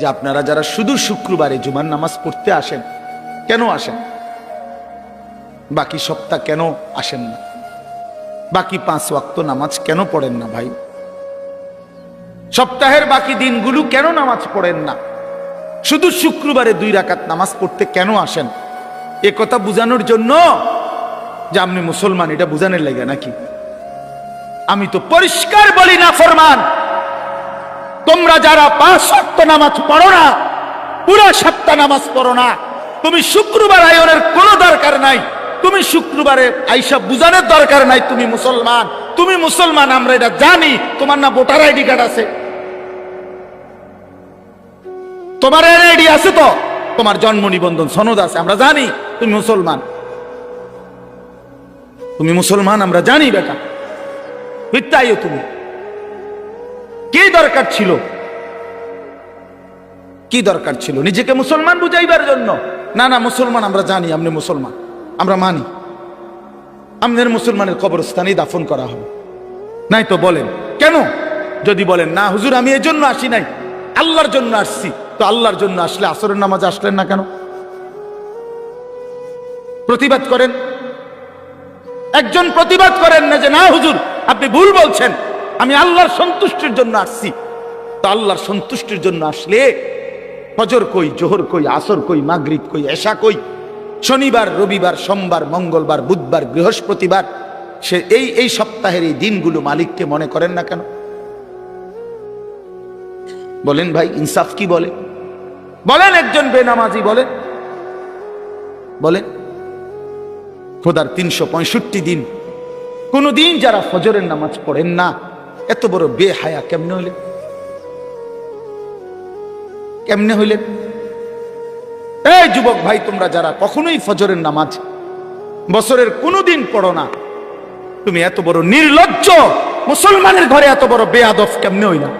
যে আপনারা যারা শুধু শুক্রবারে জুমার নামাজ পড়তে আসেন, কেন আসেন? বাকি সপ্তাহ কেন আসেন না? বাকি পাঁচ ওয়াক্ত নামাজ কেন পড়েন না ভাই? সপ্তাহের বাকি দিনগুলো কেন নামাজ পড়েন না? শুধু শুক্রবারে দুই রাকাত নামাজ পড়তে কেন আসেন? এ কথা বুঝানোর জন্য যে আপনি মুসলমান, এটা বুঝানোর লাগে নাকি? আমি তো পরিষ্কার বলি না, ফরমান। তোমরা যারা পাঁচ সপ্ত নামাজ পড়ো না, পুরো সপ্তাহ নামাজ পড়ো না। তুমি শুক্রবার আয়নের কোনো দরকার নাই, তুমি শুক্রবারে আইসা বুঝানোর দরকার নাই তুমি মুসলমান। তুমি মুসলমান, আমরা এটা জানি, তোমার না ভোটার আইডি কার্ড আছে। তোমার আইডি আছে তো? তোমার জন্ম নিবন্ধন সনদ আছে, আমরা জানি, তুমি মুসলমান। তুমি মুসলমান, আমরা জানি বেটা। মিথ্যাইও তুমি। কি দরকার ছিল? কি দরকার ছিল? নিজেকে মুসলমান বুঝাইবার জন্য? না না, মুসলমান আমরা জানি আপনি মুসলমান। আমরা মানি। আমাদের মুসলমানের কবরস্থানেই দাফন করা হবে। নাই তো বলেন। কেন? যদি বলেন, না, হুজুর, আমি এই জন্য আসি নাই। আল্লাহর জন্য আসছি। তো আল্লাহর জন্য আসলে আসরের নামাজ আসলেন না কেন? প্রতিবাদ করেন? একজন প্রতিবাদ করেন না যে, না, হুজুর, আপনি ভুল বলছেন। আমি আল্লাহর সন্তুষ্টির জন্য আসছি। তো আল্লাহর সন্তুষ্টির জন্য আসলে ফজর কই, জোহর কই, আসর কই, মাগরিব কই, এশা কই, শনিবার, রবিবার, সোমবার, মঙ্গলবার, বুধবার, বৃহস্পতিবার, সে এই এই সপ্তাহের এই দিনগুলো মালিককে মনে করেন না কেন? বলেন ভাই, ইনসাফ কি বলে? বলেন একজন বেনামাজি বলেন। বলেন, খোদার তিনশো পঁয়ষট্টি দিন কোনদিন যারা ফজরের নামাজ পড়েন না এত বড় বেহায়া কেমনে হইলেন কেমনে হইলেন এই যুবক ভাই, তোমরা যারা কখনোই ফজরের নামাজ বছরের কোনো দিন পড়ো না, তুমি এত বড় নির্লজ্জ, মুসলমানের ঘরে এত বড় বেয়াদব কেমনে হইলা?